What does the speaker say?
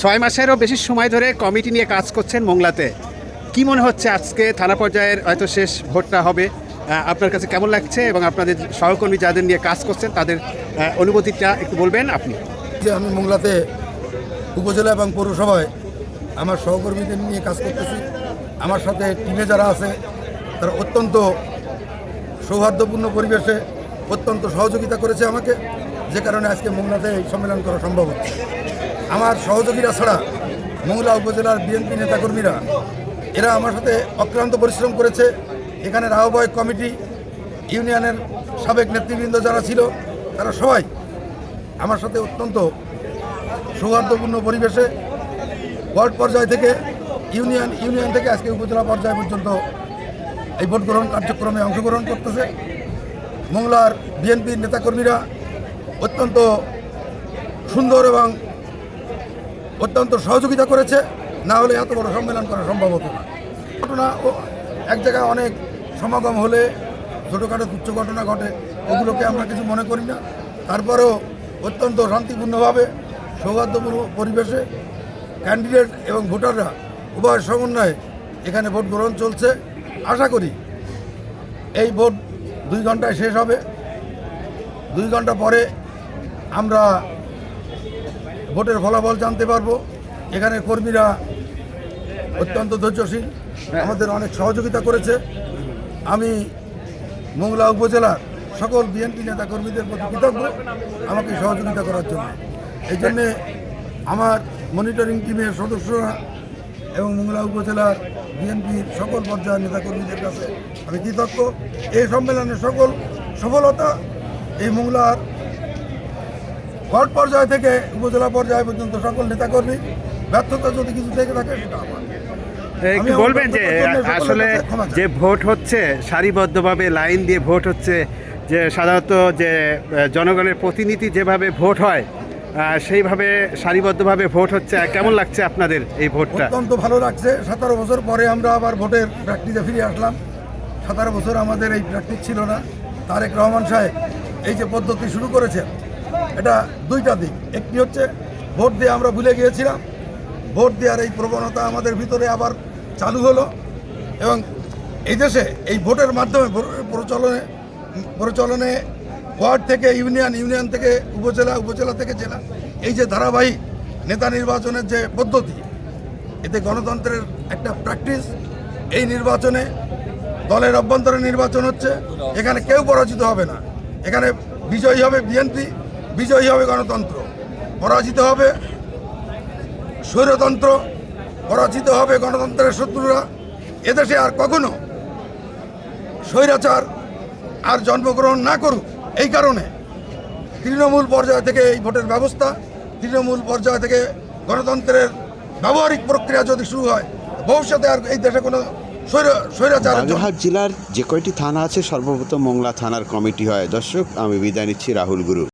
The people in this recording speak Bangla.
ছয় মাসেরও বেশি সময় ধরে কমিটি নিয়ে কাজ করছেন মোংলাতে। কি মনে হচ্ছে আজকে থানা পর্যায়ের হয়তো শেষ ভোটটা হবে? আপনার কাছে কেমন লাগছে এবং আপনাদের সহকর্মী যাদের নিয়ে কাজ করছেন, তাদের অনুভূতিটা একটু বলবেন আপনি? যে আমি মোংলাতে উপজেলা এবং পৌরসভায় আমার সহকর্মীদের নিয়ে কাজ করতেছি। আমার সাথে টিমে যারা আছে, তারা অত্যন্ত সৌহার্দ্যপূর্ণ পরিবেশে অত্যন্ত সহযোগিতা করেছে আমাকে। যে কারণে আজকে মোংলাতে এই সম্মেলন করা সম্ভব হচ্ছে। আমার সহযোগীরা ছাড়া মোংলা উপজেলার বিএনপি নেতাকর্মীরা, এরা আমার সাথে অক্লান্ত পরিশ্রম করেছে। এখানের আহ্বায়ক কমিটি, ইউনিয়নের সাবেক নেতৃবৃন্দ যারা ছিল, তারা সবাই আমার সাথে অত্যন্ত সৌহার্দ্যপূর্ণ পরিবেশে ওয়ার্ড পর্যায় থেকে ইউনিয়ন ইউনিয়ন থেকে আজকে উপজেলা পর্যায় পর্যন্ত এই ভোট গ্রহণ কার্যক্রমে অংশগ্রহণ করতেছে। মোংলার বিএনপির নেতাকর্মীরা অত্যন্ত সুন্দর এবং অত্যন্ত সহযোগিতা করেছে, না হলে এত বড় সম্মেলন করা সম্ভব হতো না। ঘটনা ও এক জায়গায় অনেক সমাগম হলে, ছোটোখাটো তুচ্ছ ঘটনা ঘটে, ওগুলোকে আমরা কিছু মনে করি না। তারপরেও অত্যন্ত শান্তিপূর্ণভাবে, সৌহার্দ্যপূর্ণ পরিবেশে ক্যান্ডিডেট এবং ভোটাররা উভয় সমন্বয়ে এখানে ভোট গ্রহণ চলছে। আশা করি এই ভোট দুই ঘন্টায় শেষ হবে। দুই ঘণ্টা পরে আমরা ভোটের ফলাফল জানতে পারব। এখানে কর্মীরা অত্যন্ত ধৈর্যশীল, আমাদের অনেক সহযোগিতা করেছে। আমি মোংলা উপজেলার সকল বিএনপি নেতা কর্মীদের প্রতি কৃতজ্ঞ, আমাকে সহযোগিতা করার জন্য। এই জন্যে আমার মনিটরিং টিমের সদস্যরা এবং মোংলা উপজেলার বিএনপির সকল পর্যায়ের নেতাকর্মীদের কাছে আমি কৃতজ্ঞ। এই সম্মেলনের সকল সফলতা এই মোংলার ওয়ার্ড পর্যায় থেকে উপজেলা পর্যায় পর্যন্ত সকল নেতাকর্মী ব্যর্থতা যদি কিছু থেকে থাকে সেটা আমার। একটু বলবেন যে আসলে। যে ভোট হচ্ছে সারিবদ্ধভাবে লাইন দিয়ে ভোট হচ্ছে যে সাধারণত যে জনগণের প্রতিনিধি যেভাবে ভোট হয় সেইভাবে সারিবদ্ধভাবে ভোট হচ্ছে। কেমন লাগছে আপনাদের এই ভোটটা? অত্যন্ত ভালো লাগছে। সতেরো বছর পরে আমরা আবার ভোটের প্র্যাকটিসে ফিরে আসলাম। সতেরো বছর আমাদের এই প্র্যাকটিস ছিল না। তারেক রহমান সাহেব এই যে পদ্ধতি শুরু করেছেন এটা দুইটা দিক। একটি হচ্ছে ভোট দিয়ে আমরা ভুলে গিয়েছিলাম। ভোট দেওয়ার এই প্রবণতা আমাদের ভিতরে আবার চালু হলো এবং এই দেশে এই ভোটের মাধ্যমে প্রচলনে প্রচলনে ওয়ার্ড থেকে ইউনিয়ন ইউনিয়ন থেকে উপজেলা উপজেলা থেকে জেলা। এই যে ধারাবাহিক নেতা নির্বাচনের যে পদ্ধতি, এতে গণতন্ত্রের একটা প্র্যাকটিস এই নির্বাচনে দলের অভ্যন্তরে নির্বাচন হচ্ছে। এখানে কেউ পরাজিত হবে না। এখানে বিজয়ী হবে বিএনপি। বিজয়ী হবে গণতন্ত্র, পরাজিত হবে স্বৈরতন্ত্র, পরাজিত হবে গণতন্ত্রের শত্রুরা। এদেশে আর কখনো স্বৈরাচার আর জন্মগ্রহণ না করুক। এই কারণে তৃণমূল পর্যায় থেকে এই ভোটের ব্যবস্থা, তৃণমূল পর্যায় থেকে গণতন্ত্রের ব্যবহারিক প্রক্রিয়া যদি শুরু হয়, ভবিষ্যতে আর এই দেশে কোনো বাগেরহাট জেলার যে কয়টি থানা আছে, সর্বপ্রথম মংলা থানার কমিটি হয়। দর্শক, আমি বিদায় নিচ্ছি রাহুল গুরু।